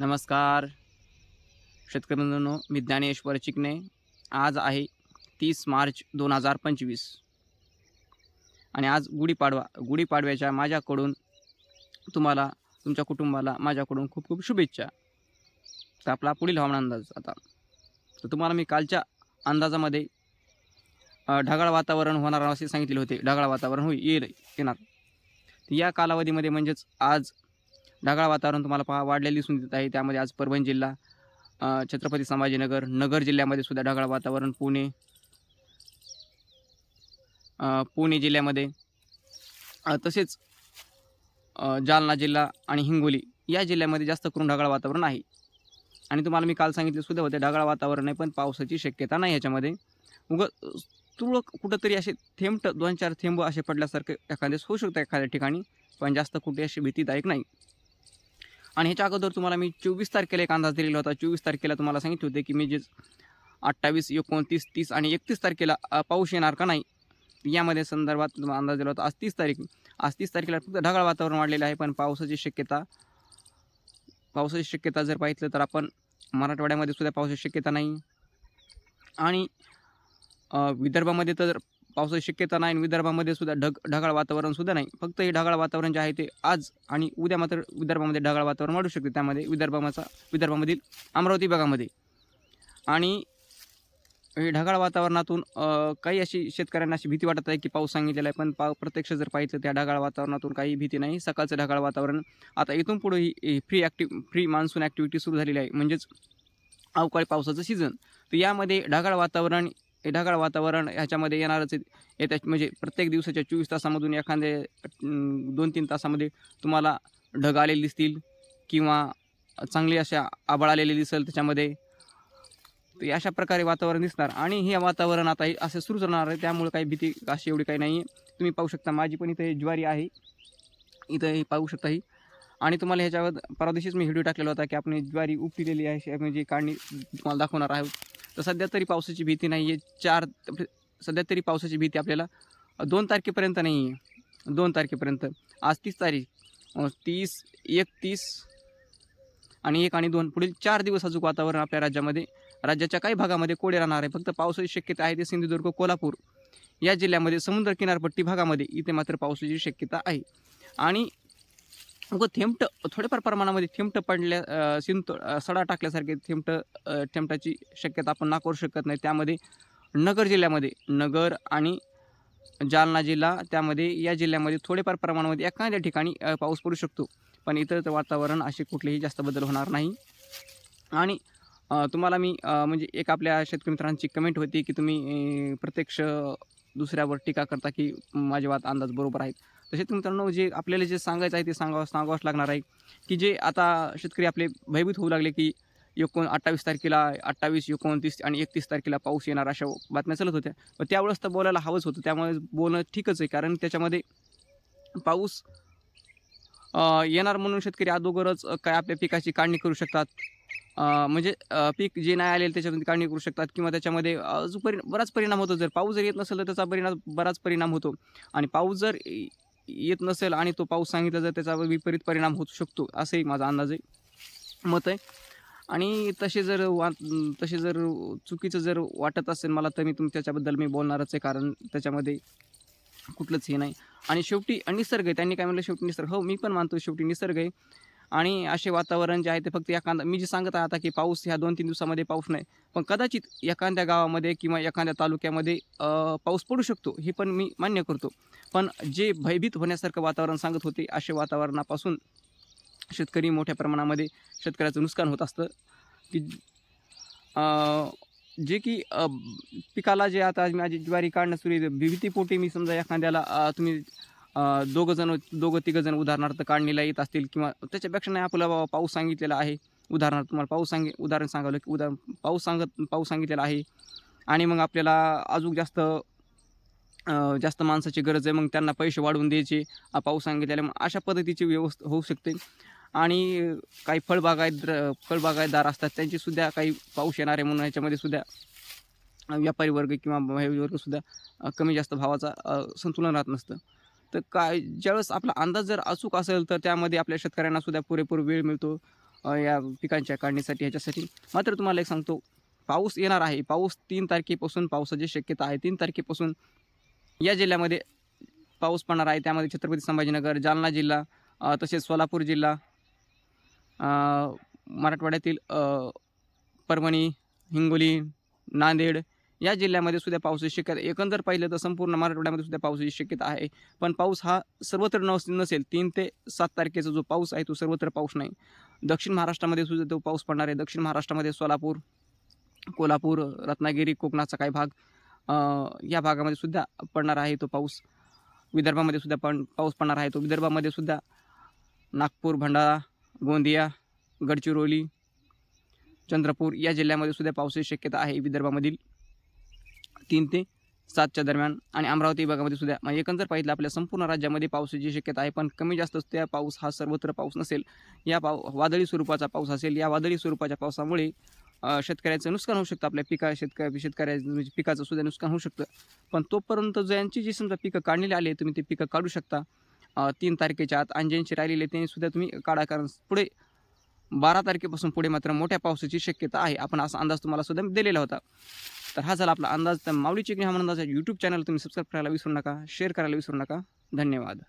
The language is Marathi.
नमस्कार. शेतकरी बंधूंनो मी ज्ञानेश्वर चिकणे आज आहे तीस मार्च दोन हजार पंचवीस. आणि आज गुढीपाडवा गुढीपाडव्याच्या माझ्याकडून तुम्हाला तुमच्या कुटुंबाला माझ्याकडून खूप खूप शुभेच्छा. तर आपला पुढील हवामान अंदाज आता. तर तुम्हाला मी कालच्या अंदाजामध्ये ढगाळ वातावरण होणार असे सांगितले होते. ढगाळ वातावरण होईल येईल येणार या कालावधीमध्ये म्हणजेच आज ढगाळ वातावरण तुम्हाला पहा वाढलेलं दिसून येत आहे. त्यामध्ये आज परभणी जिल्हा छत्रपती संभाजीनगर नगर जिल्ह्यामध्ये सुद्धा ढगाळ वातावरण. पुणे पुणे जिल्ह्यामध्ये तसेच जालना जिल्हा आणि हिंगोली या जिल्ह्यामध्ये जास्त करून ढगाळ वातावरण आहे. आणि तुम्हाला मी काल सांगितले सुद्धा होते ढगाळ वातावरण आहे पण पावसाची शक्यता नाही याच्यामध्ये. उग तुरळक कुठंतरी असे थेंब दोन चार थेंब असे पडल्यासारखे एखाद्यास होऊ शकतं एखाद्या ठिकाणी पण जास्त कुठे अशी भीतीदायक नाही. आणि ह्याच्या अगोदर तुम्हाला मी चोवीस तारखेला एक अंदाज दिलेला होता. चोवीस तारखेला तुम्हाला सांगितले होते की मी जे अठ्ठावीस एकोणतीस तीस आणि एकतीस तारखेला पाऊस येणार का नाही यामध्ये संदर्भात तुम्हाला अंदाज दिला होता. आज तीस तारीख आज तीस तारखेला फक्त ढगाळ वातावरण वाढलेलं आहे पण पावसाची शक्यता पावसाची शक्यता जर पाहितलं तर आपण मराठवाड्यामध्ये सुद्धा पावसाची शक्यता नाही. आणि विदर्भामध्ये तर पावसाची शक्यता नाही आणि विदर्भामध्ये सुद्धा ढग ढगाळ वातावरण सुद्धा नाही. फक्त हे ढगाळ वातावरण जे आहे ते आज आणि उद्या मात्र विदर्भामध्ये ढगाळ वातावरण वाढू शकते. त्यामध्ये विदर्भाचा विदर्भामधील अमरावती भागामध्ये. आणि हे ढगाळ वातावरणातून काही अशी शेतकऱ्यांना अशी भीती वाटत आहे की पाऊस सांगितलेला आहे पण पा प्रत्यक्ष जर पाहिजे त्या ढगाळ वातावरणातून काही भीती नाही. सकाळचं ढगाळ वातावरण आता इथून पुढे ही pre active pre monsoon activity सुरू झालेली आहे. म्हणजेच अवकाळी पावसाचं सीझन तर यामध्ये ढगाळ वातावरण हे ढगाळ वातावरण ह्याच्यामध्ये येणारच येत्या म्हणजे प्रत्येक दिवसाच्या चोवीस तासामधून एखादे दोन तीन तासामध्ये तुम्हाला ढग आलेले दिसतील किंवा चांगली अशा आबाळ आलेली दिसेल त्याच्यामध्ये. तर अशा प्रकारे वातावरण दिसणार आणि हे वातावरण आता हे असे सुरूच राहणार आहे. त्यामुळे काही भीती अशी एवढी काही नाही आहे तुम्ही पाहू शकता माझी पण इथे ज्वारी आहे. इथं हे पाहू शकता ही. आणि तुम्हाला ह्याच्यावर परदेशीच मी व्हिडिओ टाकलेला होता की आपण ज्वारी उपटिलेली आहे म्हणजे काढणी तुम्हाला दाखवणार आहोत. तर सध्या तरी पावसाची भीती नाही आहे चार सध्या तरी पावसाची भीती आपल्याला दोन तारखेपर्यंत नाही आहे दोन तारखेपर्यंत. आज तीस तारीख. तीस एकतीस आणि एक आणि दोन. पुढील चार दिवस अजून वातावरण आपल्या राज्यामध्ये राज्याच्या काही भागामध्ये कोडे राहणार आहे. फक्त पावसाची शक्यता आहे ते सिंधुदुर्ग कोल्हापूर या जिल्ह्यामध्ये समुद्र किनारपट्टी भागामध्ये इथे मात्र पावसाची शक्यता आहे. आणि व थेंबट थोड्याफार प्रमाणामध्ये थेंबट पडल्या सिंत सडा टाकल्यासारखे थेंबट थेंबटाची शक्यता आपण नाकारू शकत नाही. त्यामध्ये नगर जिल्ह्यामध्ये नगर आणि जालना जिल्हा त्यामध्ये या जिल्ह्यामध्ये थोडेफार प्रमाणामध्ये एखाद्या ठिकाणी पाऊस पडू शकतो. पण इतर वातावरण असे कुठलेही जास्त बदल होणार नाही. आणि तुम्हाला मी म्हणजे एक आपल्या शेतकरी मित्रांची कमेंट होती की तुम्ही प्रत्यक्ष दुसऱ्यावर टीका करता की माझे वाद अंदाज बरोबर आहेत. तर शेतकरी मित्रांनो जे आपल्याला जे सांगायचं आहे ते सांगावं सांगावंच लागणार आहे. की जे आता शेतकरी आपले भयभीत होऊ लागले की एकोण अठ्ठावीस तारखेला अठ्ठावीस एकोणतीस आणि एकतीस तारखेला पाऊस येणार अशा बातम्या चालत होत्या. पण त्यावेळेस तर बोलायला हवंच होतं. त्यामुळे बोलणं ठीकच आहे. कारण त्याच्यामध्ये पाऊस येणार म्हणून शेतकरी अगोदरच काय आपल्या पिकाची काढणी करू शकतात. म्हणजे पीक जे नाही आलेलं त्याच्यामध्ये काढणी करू शकतात किंवा त्याच्यामध्ये अजून परि बराच परिणाम होतो. जर पाऊस जर येत नसेल तर त्याचा परिणाम बराच परिणाम होतो. आणि पाऊस जर येत नसेल आणि तो पाऊस सांगितला जर त्याचा विपरीत परिणाम होऊ शकतो असंही माझा अंदाज आहे मत आहे. आणि तसे जर वा तसे जर चुकीचं जर वाटत असेल मला तर मी तुम त्याच्याबद्दल मी बोलणारच आहे कारण त्याच्यामध्ये कुठलंच हे नाही. आणि शेवटी निसर्ग आहे त्यांनी काय म्हणलं? शेवटी निसर्ग. हो मी पण मानतो शेवटी निसर्ग आहे. आणि असे वातावरण जे आहे ते फक्त एखादा मी जे सांगत आहे आता की पाऊस ह्या दोन तीन दिवसामध्ये पाऊस नाही. पण कदाचित एखाद्या गावामध्ये किंवा एखाद्या तालुक्यामध्ये पाऊस पडू शकतो हे पण मी मान्य करतो. पण जे भयभीत होण्यासारखं वातावरण सांगत होते असे वातावरणापासून शेतकरी मोठ्या प्रमाणामध्ये शेतकऱ्याचं नुकसान होत असतं. की जे की पिकाला जे आता माझी ज्वारी काढणं सुरू आहे भीतीपोटी मी समजा एखाद्याला तुम्ही अ, दोघं जण दोघं तिघं जण उदाहरणार्थ काढणीला येत असतील किंवा त्याच्यापेक्षा नाही आपला बाबा पाऊस सांगितलेला आहे. उदाहरणार्थ तुम्हाला पाऊस सांगे उदाहरण सांगावलं की उदाहरण पाऊस सांगत पाऊस सांगितलेला आहे आणि मग आपल्याला अजून जास्त जास्त माणसाची गरज आहे मग त्यांना पैसे वाढवून द्यायचे पाऊस सांगितलेले मग अशा पद्धतीची व्यवस्था होऊ शकते. आणि काही फळबागायत फळबागायतदार असतात त्यांचीसुद्धा काही पाऊस येणार आहे म्हणून याच्यामध्ये सुद्धा व्यापारी वर्ग किंवा वर्गसुद्धा कमी जास्त भावाचा संतुलन राहत नसतं. तर काय ज्यावेळेस आपला अंदाज जर अचूक असेल तर त्यामध्ये आपल्या शेतकऱ्यांना सुद्धा पुरेपूर वेळ मिळतो या पिकांच्या काढणीसाठी ह्याच्यासाठी. मात्र तुम्हाला एक सांगतो पाऊस येणार आहे. पाऊस तीन तारखेपासून पावसाची शक्यता आहे. तीन तारखेपासून या जिल्ह्यामध्ये पाऊस पडणार आहे. त्यामध्ये छत्रपती संभाजीनगर जालना जिल्हा तसेच सोलापूर जिल्हा मराठवाड्यातील परभणी हिंगोली नांदेड या जिल्ह्यामध्ये सुद्धा पावसाची शक्यता एकंदर पाहिलं तर संपूर्ण मराठवाड्यामध्ये सुद्धा पावसाची शक्यता आहे. पण पाऊस हा सर्वत्र नस नसेल तीन ते सात तारखेचा जो पाऊस आहे तो सर्वत्र पाऊस नाही. दक्षिण महाराष्ट्रामध्ये सुद्धा तो पाऊस पडणार आहे. दक्षिण महाराष्ट्रामध्ये सोलापूर कोल्हापूर रत्नागिरी कोकणाचा काही भाग या भागामध्ये सुद्धा पडणार आहे तो पाऊस. विदर्भामध्ये सुद्धा पण पाऊस पडणार आहे तो. विदर्भामध्ये सुद्धा नागपूर भंडारा गोंदिया गडचिरोली चंद्रपूर या जिल्ह्यामध्ये सुद्धा पावसाची शक्यता आहे विदर्भामधील. तीन ते सातच्या दरम्यान. आणि अमरावती विभागामध्ये सुद्धा म्हणजे एकंदर पाहिजे आपल्या संपूर्ण राज्यामध्ये पावसाची शक्यता आहे पण कमी जास्त त्या पाऊस हा सर्वत्र पाऊस नसेल. या पाव वादळी स्वरूपाचा पाऊस असेल या वादळी स्वरूपाच्या पावसामुळे शेतकऱ्याचं नुकसान होऊ शकतं आपल्या पिका शेतकऱ्या शेतकऱ्या म्हणजे पिकाचं सुद्धा नुकसान होऊ शकतं. पण तोपर्यंत ज्यांची जी समजा पिकं काढलेली आली तुम्ही ते पिकं काढू शकता. तीन तारखेच्या आत आणि ज्यांची राहिलेली आहे, सुद्धा तुम्ही काढा कारण पुढे बारा तारखेपासून पुढे मात्र मोठ्या पावसाची शक्यता आहे. आपण असा अंदाज तुम्हाला सुद्धा दिलेला होता. तर हा झाला आपला अंदाज. तर माऊली चिकणी हा अंदाज यूट्यूब चॅनल तुम्ही सबस्क्राईब करायला विसरू नका शेअर करायला विसरू नका. धन्यवाद.